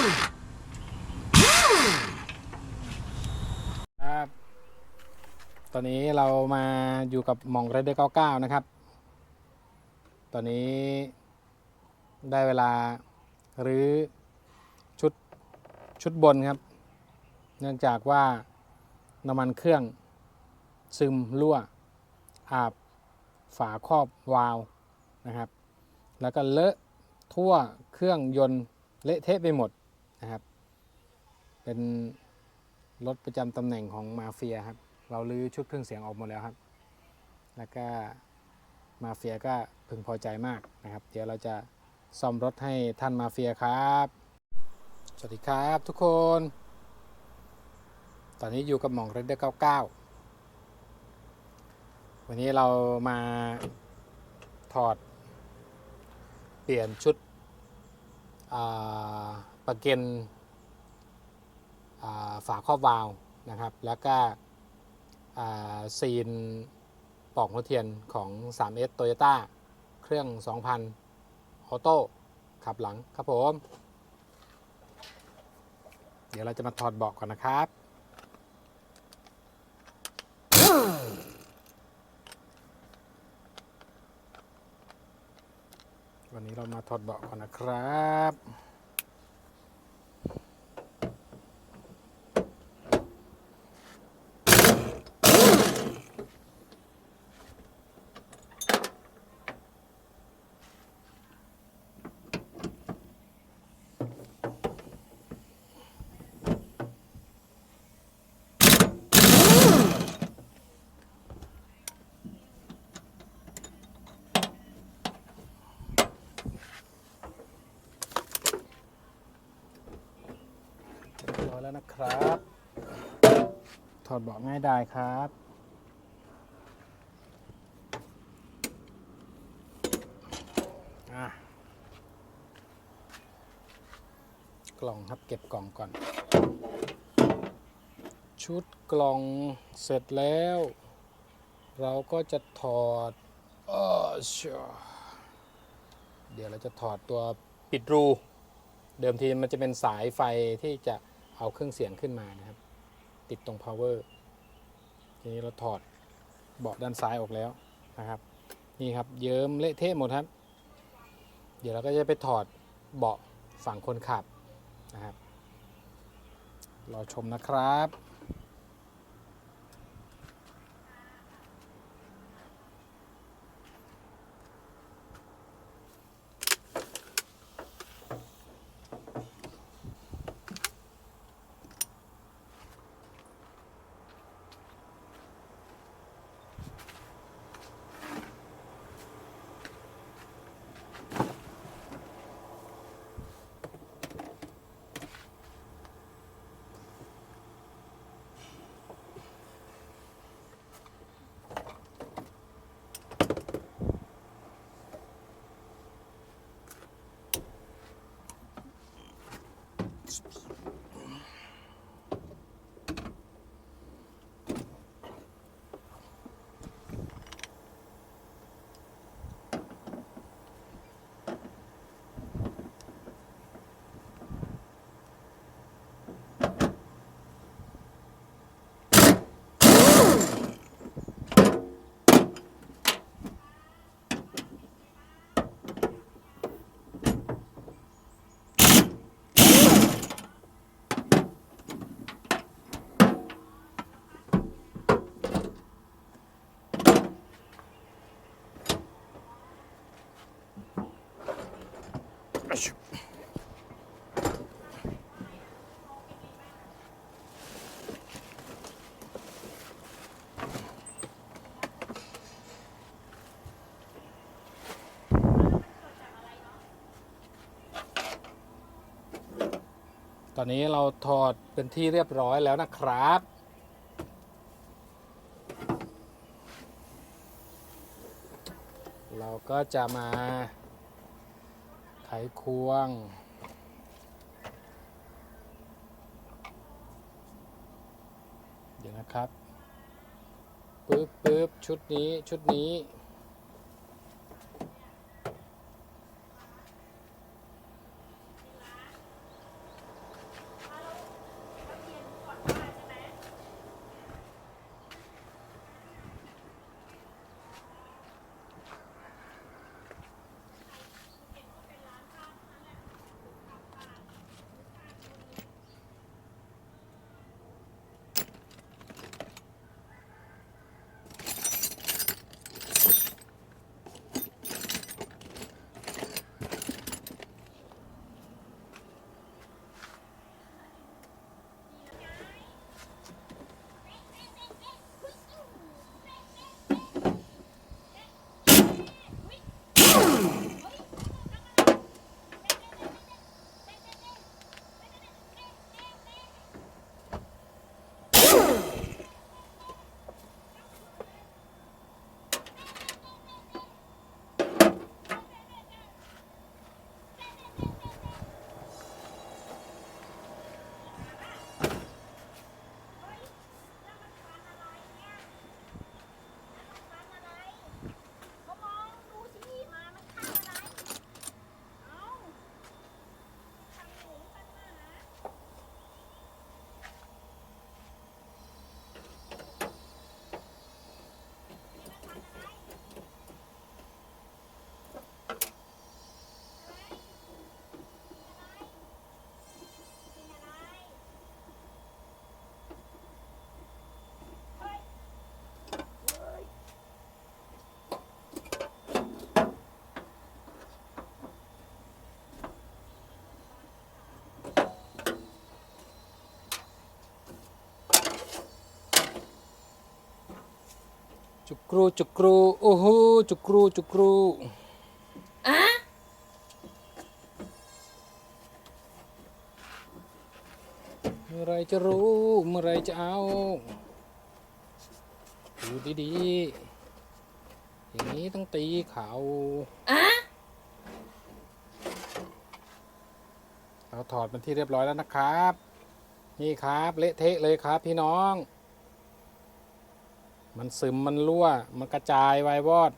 ครับ ตอนนี้เรามาอยู่กับมองเรเดอร์เก้านะครับ ตอนนี้ได้เวลาหรือชุดชุดบนครับ เนื่องจากว่าน้ำมันเครื่องซึมรั่ว อาบฝาครอบวาล์วนะครับ แล้วก็เลอะทั่วเครื่องยนต์เละเทะไปหมด นะครับ เป็นรถประจำตำแหน่งของมาเฟียครับ เราลื้อชุดเครื่องเสียงออกหมดแล้วครับ แล้วก็มาเฟียก็พึงพอใจมากนะครับ เดี๋ยวเราจะซ่อมรถให้ท่านมาเฟียครับ สวัสดีครับทุกคน ตอนนี้อยู่กับหมองเรนเดอร์99 วันนี้เรามาถอดเปลี่ยนชุดอ่า ประเก็นฝาครอบวาล์วนะครับ แล้วก็ซีนปอกหัวเทียนของ 3S Toyota เครื่อง 2,000 ออโต้ขับหลังครับผม เดี๋ยวเราจะมาถอดเบาะก่อนนะครับวันนี้เรามาถอดเบาะก่อนนะครับ อยแล้วนะครับ ถอดเบาะง่ายได้ครับอะกล่องครับเก็บกล่องก่อน ชุดกล่องเสร็จแล้ว เราก็จะถอดเออชียวเดี๋ยวเราจะถอดตัวปิดรู เดิมทีมันจะเป็นสายไฟที่จะ เอาเครื่องเสียงขึ้นมานะครับ ติดตรง power ทีนี้เราถอดเบาะด้านซ้ายออกแล้วนะครับ นี่ครับเยิ้มเละเทะหมดครับ เดี๋ยวเราก็จะไปถอดเบาะฝั่งคนขับนะครับรอชมนะครับ ตอนนี้เราถอดเป็นที่เรียบร้อยแล้วนะครับ เราก็จะมา ไขควง เดี๋ยวนะครับปึ๊บปึ๊บชุดนี้ชุดนี้ จุกรูจุกรูโอ้โหจุกรูจุกรูเมื่อไรจะรู้ เมื่อไรจะเอาดูดีๆอย่างนี้ต้องตีเขาเราถอดมันที่เรียบร้อยแล้วนะครับ นี่ครับ เละเทะเลยครับพี่น้อง มันซึมมันรั่ว มันกระจายวายวอด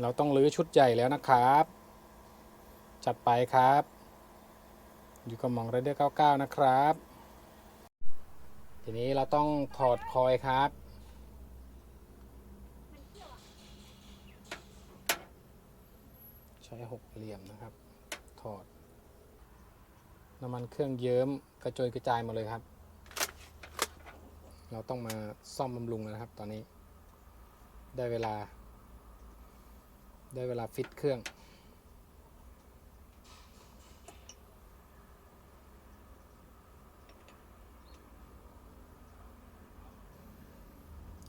เราต้องรื้อชุดใหญ่แล้วนะครับ จัดไปครับ อยู่กับมองเรเดอร์99 นะครับ ทีนี้เราต้องถอดคอยครับใช้หกเหลี่ยมนะครับ ถอด น้ำมันเครื่องเยิ้มกระจยกระจายมาเลยครับ เราต้องมาซ่อมบำรุงแล้วนะครับ ตอนนี้ ได้เวลา ได้เวลาฟิตเครื่อง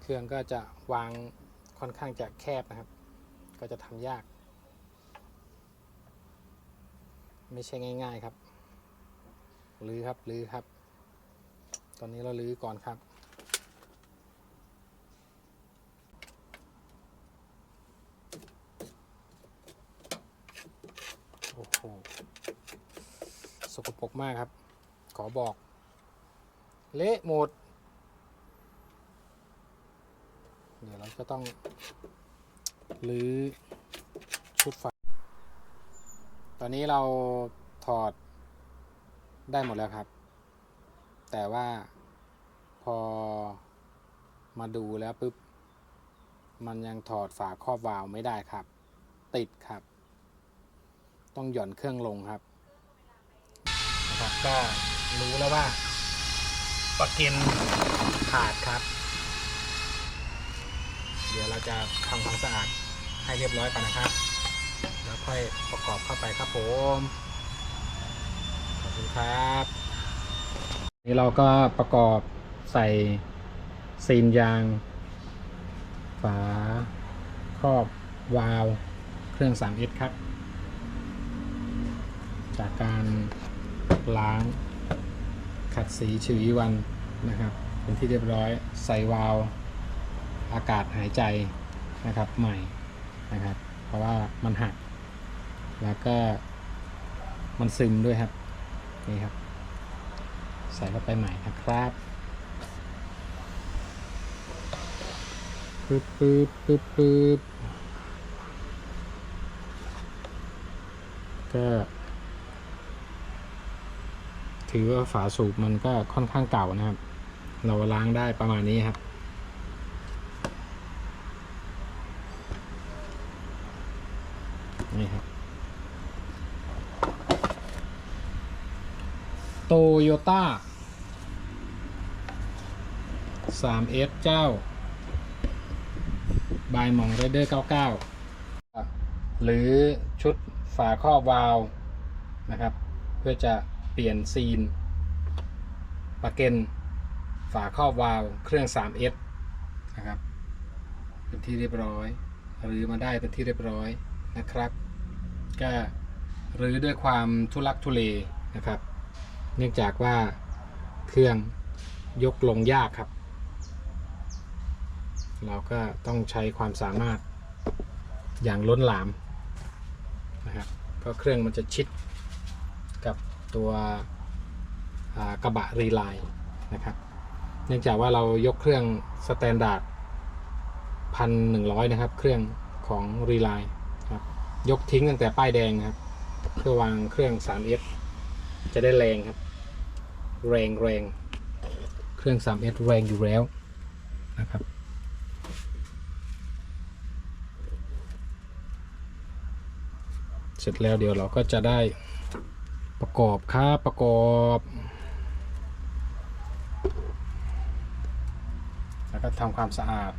เครื่องก็จะวางค่อนข้างจะแคบนะครับ ก็จะทำยาก ไม่ใช่ง่าย ๆครับ ลื้อครับ ลื้อครับ ตอนนี้เราลื้อก่อนครับ โอ้สกปรกมากครับ ขอบอก เละหมด เดี๋ยวเราก็ต้องรื้อชุดไฟตอนนี้เราถอดได้หมดแล้วครับ แต่ว่าพอมาดูแล้วปุ๊บ มันยังถอดฝาครอบวาล์วไม่ได้ครับ ติดครับ ต้องหย่อนเครื่องลงครับนะครับก็รู้แล้วว่าปลั๊กอินขาดครับ เดี๋ยวเราจะทำความสะอาดให้เรียบร้อยก่อนนะครับ แล้วค่อยประกอบเข้าไปครับผม ขอบคุณครับ นี่เราก็ประกอบใส่ซีนยาง ฝาครอบวาล์วเครื่อง 3S ครับ จากการล้างขัดสีฉวีวันนะครับ เป็นที่เรียบร้อยใส่วาล์วอากาศหายใจนะครับใหม่นะครับ เพราะว่ามันหัก แล้วก็มันซึมด้วยครับนี่ครับ ใส่เข้าไปใหม่นะครับปึ๊บปึ๊บปึ๊บปึ๊บก็ ถือว่าฝาสูบมันก็ค่อนข้างเก่านะครับ เราล้างได้ประมาณนี้ครับ นี่ครับโตโยต้า 3S เจ้า บายมองไรเดอร์ 99 หรือชุดฝาครอบวาล์วนะครับ เพื่อจะ เปลี่ยนซีนปะเกนฝาครอบวาล์วเครื่อง 3S นะครับ เป็นที่เรียบร้อยหรือมาได้เป็นที่เรียบร้อยนะครับ ก็หรือด้วยความทุลักทุเลนะครับ เนื่องจากว่าเครื่องยกลงยากครับ เราก็ต้องใช้ความสามารถอย่างล้นหลามนะครับเพราะเครื่องมันจะชิดกับ ตัวกระบะรีไลน์นะครับ เนื่องจากว่าเรายกเครื่องสแตนดาร์ดพันหนึ่งร้อยนะครับ เครื่องของรีไลน์ครับ ยกทิ้งตั้งแต่ป้ายแดงครับ เพื่อวางเครื่อง 3S จะได้แรงครับ แรงแรงเครื่อง 3S แรงอยู่แล้วนะครับเสร็จแล้วเดี๋ยวเราก็จะได้ ประกอบครับประกอบ แล้วก็ทำความสะอาด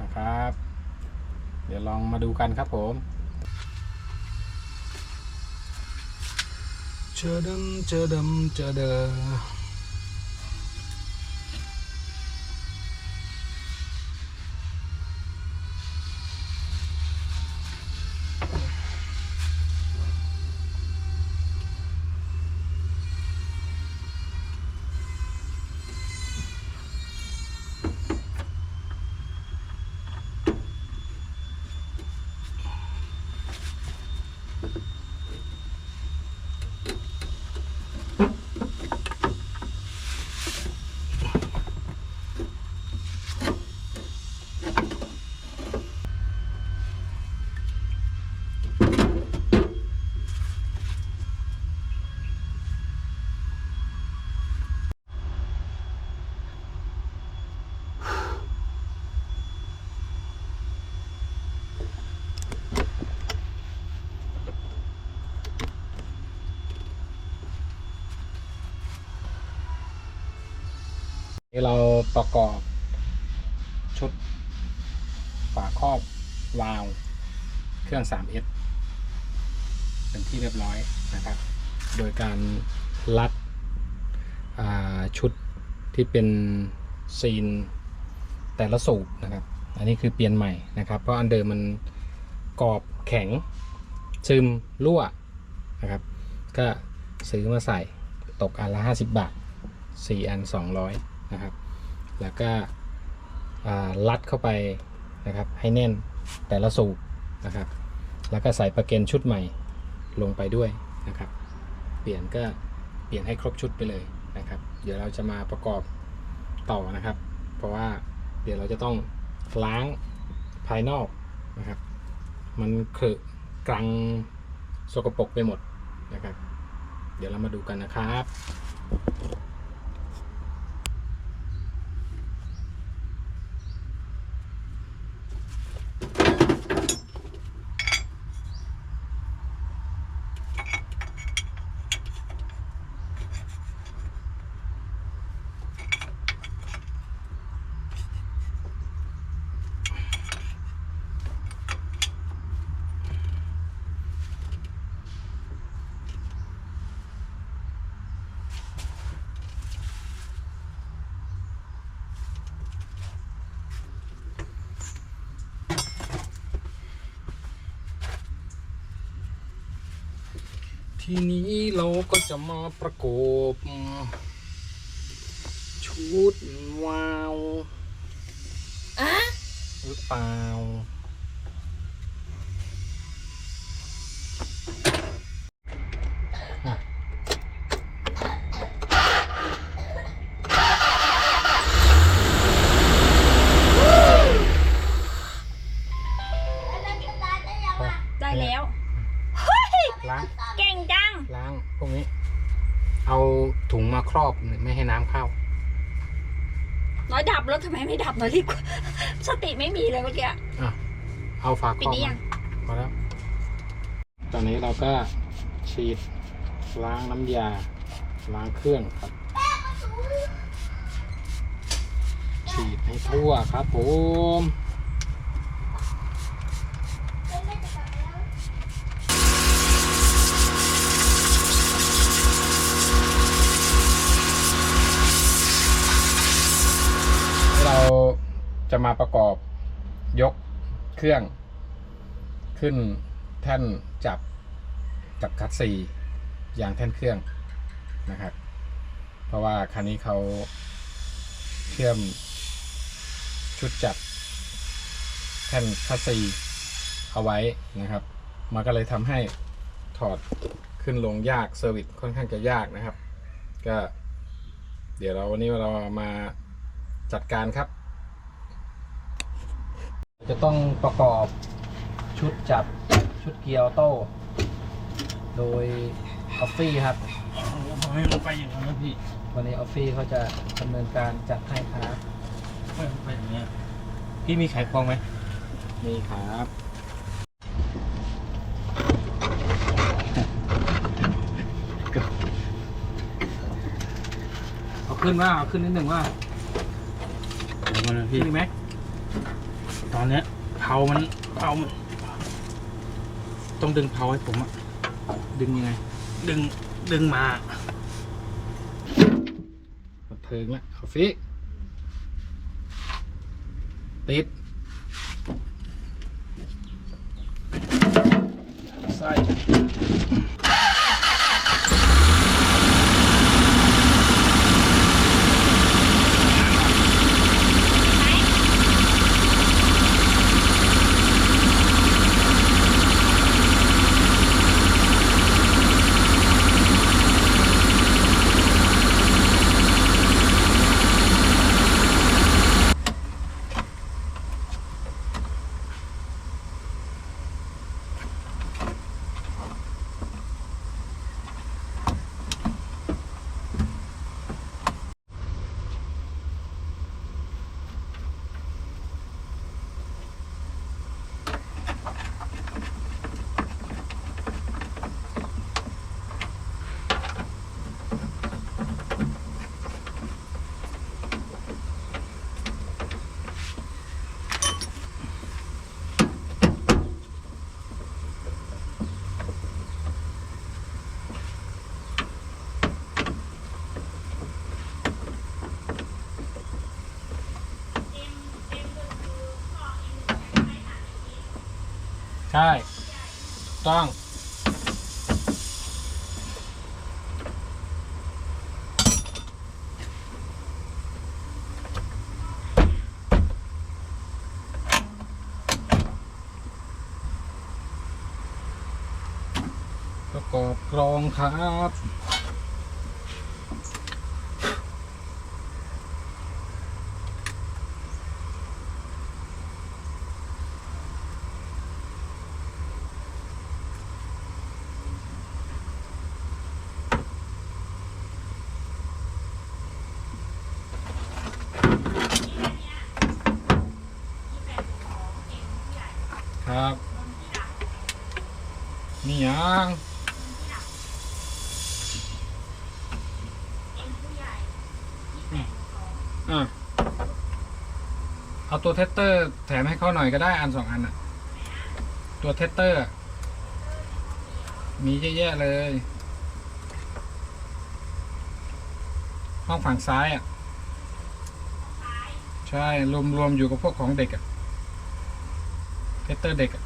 นะครับ เดี๋ยวลองมาดูกันครับผมเจอดมเจอดมเจอเดอ นี่เราประกอบชุดฝาครอบวาล์วเครื่อง 3S เป็นที่เรียบร้อยนะครับ โดยการลัดชุดที่เป็นซีนแต่ละสูบนะครับ อันนี้คือเปลี่ยนใหม่นะครับ เพราะอันเดิมมันกรอบแข็ง ซึมรั่วนะครับ ก็ซื้อมาใส่ตกอันละ 50 บาท 4 อัน 200 นะครับ แล้วก็ลัดเข้าไปนะครับให้แน่นแต่ละสูบนะครับ แล้วก็ใส่ประเกนชุดใหม่ลงไปด้วยนะครับ เปลี่ยนก็เปลี่ยนให้ครบชุดไปเลยนะครับ เดี๋ยวเราจะมาประกอบต่อนะครับ เพราะว่าเดี๋ยวเราจะต้องล้างภายนอกนะครับ มันเคอะกรังสกปรกไปหมดนะครับ เดี๋ยวเรามาดูกันนะครับ ทีนี้เราก็จะมาประกบชุดวาวหรือเปล่า ล้าง เก่งจัง ล้างพวกนี้ เอาถุงมาครอบไม่ให้น้ำเข้า น้อยดับแล้วทำไมไม่ดับน้อยรีบกว่าสติไม่มีเลยเมื่อกี้อะเอาฝาคปิรดอบนี้ยังพอแล้ว ตอนนี้เราก็ฉีดล้างน้ำยา ล้างเครื่องครับ ฉีดให้ทั่วครับผม จะมาประกอบยกเครื่อง ขึ้นแท่นจับกับคัดซียางแท่นเครื่องนะครับ เพราะว่าคันนี้เขาเชื่อมชุดจับแท่นคัดซีเอาไว้นะครับ มันก็เลยทำให้ถอดขึ้นลงยากเซอร์วิสค่อนข้างจะยากนะครับ ก็เดี๋ยวเราวันนี้เรามาจัดการครับ จะต้องประกอบชุดจับชุดเกียร์ออโต้ โดยออฟฟี่ครับผมให้มันไปอย่างนั้นนะพี่วันนี้ออฟฟี่เขาจะดำเนินการจัดให้ครับไม่มันไปอย่างเงี้ยพี่มีไขควงไหมนี่ครับเอาขึ้นว่าเอาขึ้นนิดหนึ่งว่าเดี๋ยวก่อนนะขึ้พี่นอีกไหม ตอนเนี้ยเผามันเผามันต้องดึงเผาให้ผมอะดึงยังไง ดึงดึงมากดเทิงละเอาฟิติดใส่ ใช่ ต้อง ประกอบกรองครับ นี่ยัง อะ เอาตัวเทสเตอร์แถมให้เขาหน่อยก็ได้อันสองอันอะตัวเทสเตอร์ มีเยอะแยะเลย ห้องฝั่งซ้ายอะ ใช่ รวมรวมอยู่กับพวกของเด็กอะเทสเตอร์เด็กอะ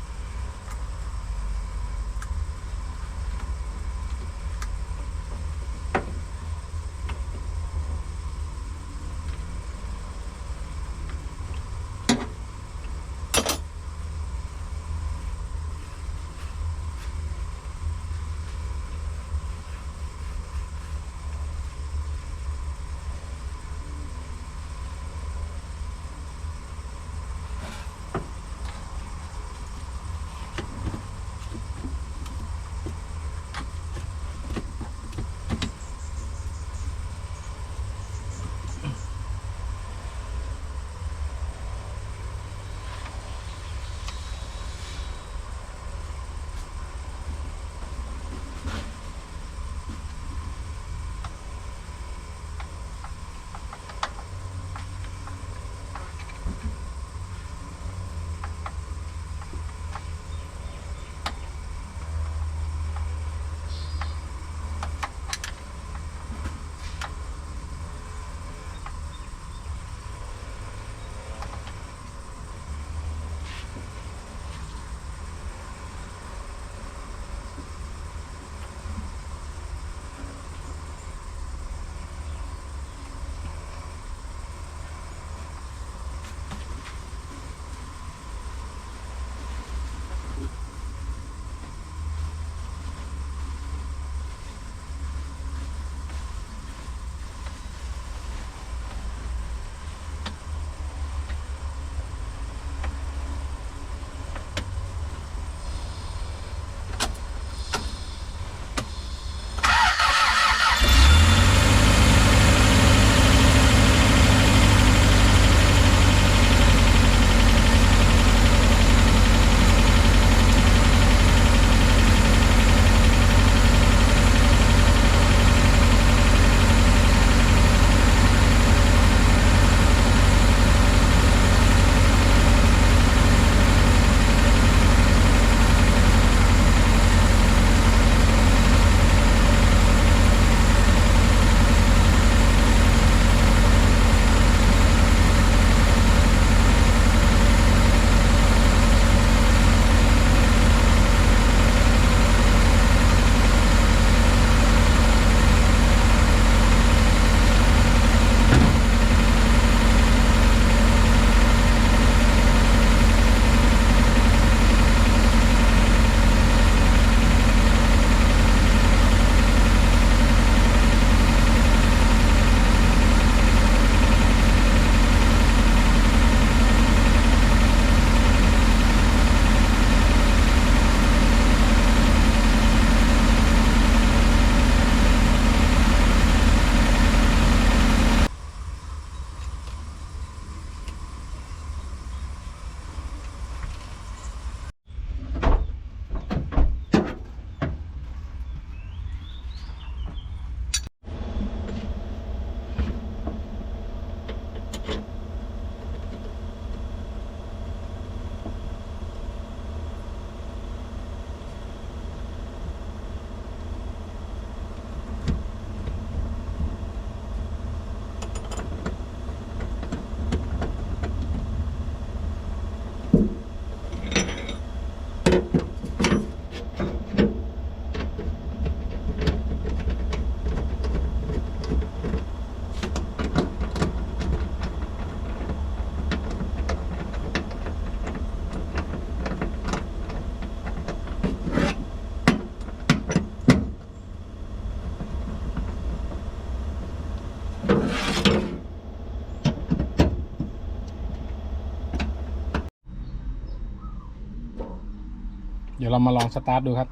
ยวเรามาลองสตาร์ทดูครับ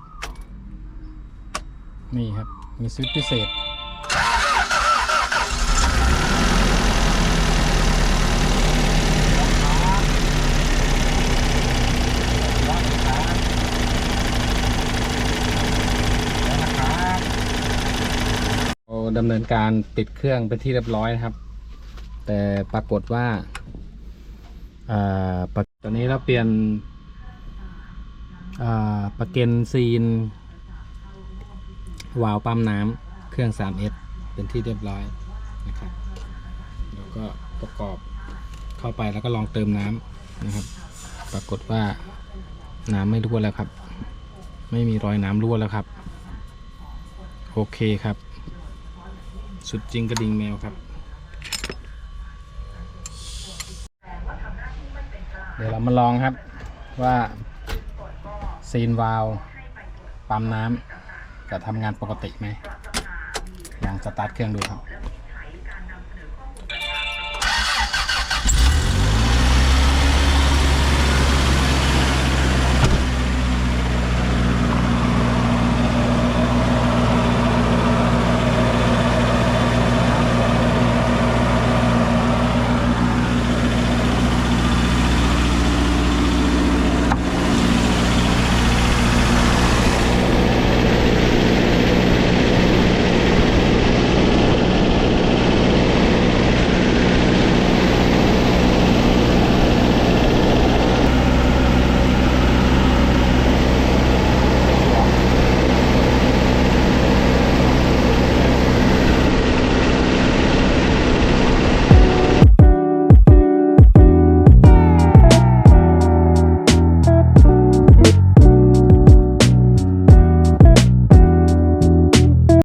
นี่ครับ มีสวิตช์พิเศษเราดำเนินการติดเครื่องเป็นที่เรียบร้อยนะครับ แต่ปรากฏว่าอ่าตอนนี้เราเปลี่ยน ประเก็นซีน วาล์วปั๊มน้ำเครื่อง 3S เป็นที่เรียบร้อยนะครับแล้วก็ประกอบเข้าไปแล้วก็ลองเติมน้ำนะครับ ปรากฏว่าน้ำไม่รั่วแล้วครับ ไม่มีรอยน้ำรั่วแล้วครับ โอเคครับ สุดจริงกระดิ่งแมวครับ เดี๋ยวเรามาลองครับว่า ซีนวาลปั๊มน้ำจะทำงานปกติไหมลองสตาร์ทเครื่องดูครับ